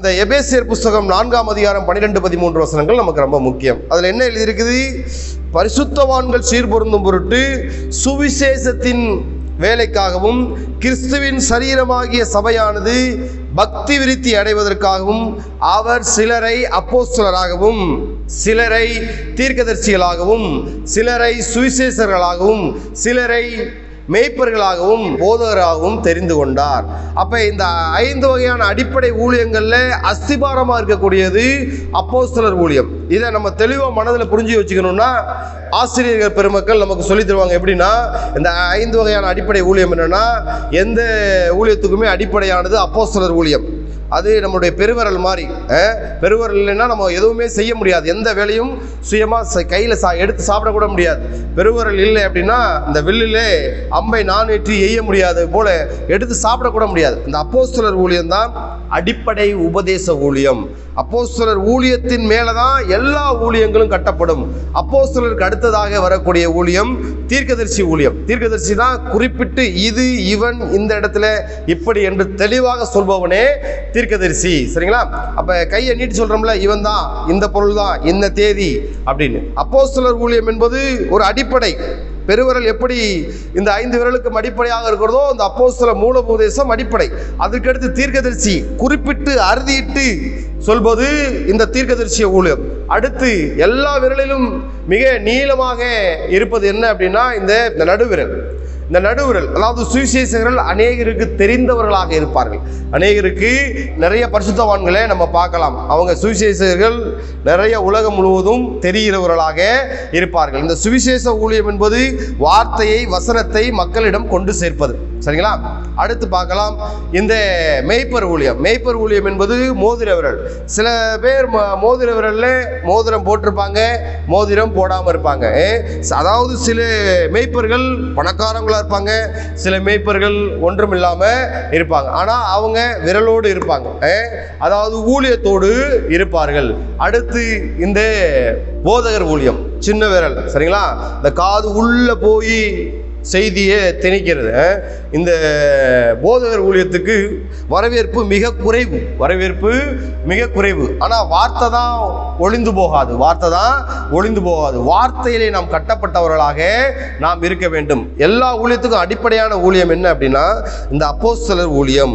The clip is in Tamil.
அந்த எபேசியர் புஸ்தகம் நான்காம் அதிகாரம் பன்னிரெண்டு பதிமூன்று வசனங்கள் நமக்கு ரொம்ப முக்கியம். அதில் என்ன எழுதியிருக்குது? பரிசுத்தவான்கள் சீர்பொருந்தும் பொருட்டு சுவிசேஷத்தின் வேலைக்காகவும் கிறிஸ்துவின் சரீரமாகிய சபையானது பக்தி விருத்தி அடைவதற்காகவும் அவர் சிலரை அப்போஸ்தலராகவும் சிலரை தீர்க்கதர்சிகளாகவும் சிலரை சுவிசேஷர்களாகவும் சிலரை மேய்ப்பர்களாகவும் போதகராகவும் தெரிந்து கொண்டார். அப்ப இந்த ஐந்து வகையான அடிப்படை ஊழியங்கள்ல அஸ்திபாரமா இருக்கக்கூடியது அப்போஸ்தலர் ஊழியம். இதை நம்ம தெளிவா மனதில் புரிஞ்சு வச்சுக்கணும்னா ஆசிரியர்கள் பெருமக்கள் நமக்கு சொல்லி தருவாங்க எப்படின்னா இந்த ஐந்து வகையான அடிப்படை ஊழியம் என்னன்னா எந்த ஊழியத்துக்குமே அடிப்படையானது அப்போஸ்தலர் ஊழியம். அது நம்முடைய பெருவரல் மாதிரி. பெருவரல் இல்லைன்னா நம்ம எதுவுமே செய்ய முடியாது. எந்த வேலையும் சுயமாக கையில் சா எடுத்து சாப்பிடக்கூட முடியாது. பெருவரல் இல்லை அப்படின்னா இந்த வில்லிலே அம்பை நான் ஏற்றி எய்ய முடியாது போல எடுத்து சாப்பிடக்கூட முடியாது. இந்த அப்போஸ்தலர் ஊழியம் தான் அடிப்படை உபதேச ஊழியம். அப்போஸ்தலர் ஊழியத்தின் மேலே தான் எல்லா ஊழியங்களும் கட்டப்படும். அப்போஸ்தலருக்கு அடுத்ததாக வரக்கூடிய ஊழியம் தீர்க்கதரிசி ஊழியம். தீர்க்கதரிசி தான் குறிப்பிட்டு இது இவன் இந்த இடத்துல இப்படி என்று தெளிவாக சொல்பவனே தீர்க்கதரிசி சரிங்களா? அப்போ கையை நீட்டி சொல்கிறோம்ல இவன் தான் இந்த பொருள் தான் இந்த தேதி அப்படின்னு. அப்போஸ்தலர் ஊழியம் என்பது ஒரு அடிப்படை. பெருவிரல் எப்படி இந்த ஐந்து விரலுக்கும் அடிப்படையாக இருக்கிறதோ அந்த இந்த மூல மூலபோதேசம் அடிப்படை. அதற்கடுத்து தீர்க்கதரிசி குறிப்பிட்டு அறுதியிட்டு சொல்வது இந்த தீர்க்கதரிசிய ஊழியம். அடுத்து எல்லா விரலிலும் மிக நீளமாக இருப்பது என்ன அப்படின்னா இந்த இந்த நடுவிரல். இந்த நடுவிரல் அதாவது சுவிசேஷகர்கள் அநேகருக்கு தெரிந்தவர்களாக இருப்பார்கள். அநேகருக்கு நிறைய பரிசுத்தவான்களை நம்ம பார்க்கலாம். அவங்க சுவிசேஷகர்கள் நிறைய உலகம் முழுவதும் தெரிகிறவர்களாக இருப்பார்கள். இந்த சுவிசேஷ ஊழியம் என்பது வார்த்தையை வசனத்தை மக்களிடம் கொண்டு சேர்ப்பது. சரிங்களா? அடுத்து பார்க்கலாம். இந்த மேய்ப்பர் ஊழியம். மேய்ப்பர் ஊழியம் என்பது மோதிர விரல் சில பேர் ம- மோதிர விரல்ல மோதிரம் போட்டிருப்பாங்க. மோதிரம் போடாமல் இருப்பாங்க. அதாவது சில மேய்ப்பர்கள் பணக்காரங்களாக இருப்பாங்க. சில மேய்ப்பர்கள் ஒன்றும் இல்லாமல் இருப்பாங்க. ஆனால் அவங்க விரலோடு இருப்பாங்க. அதாவது ஊழியத்தோடு இருப்பார்கள். அடுத்து இந்த போதகர் ஊழியம். சின்ன விரல். சரிங்களா? இந்த காது உள்ள போய் செய்தியை திணிக்கிறது. இந்த போதகர் ஊழியத்துக்கு வரவேற்பு மிக குறைவு. வரவேற்பு மிக குறைவு. ஆனால் வார்த்தை தான் ஒளிந்து போகாது. வார்த்தை தான் ஒளிந்து போகாது. வார்த்தையிலே நாம் கட்டப்பட்டவர்களாக நாம் இருக்க வேண்டும். எல்லா ஊழியத்துக்கும் அடிப்படையான ஊழியம் என்ன அப்படின்னா இந்த அப்போஸ்தலர் ஊழியம்.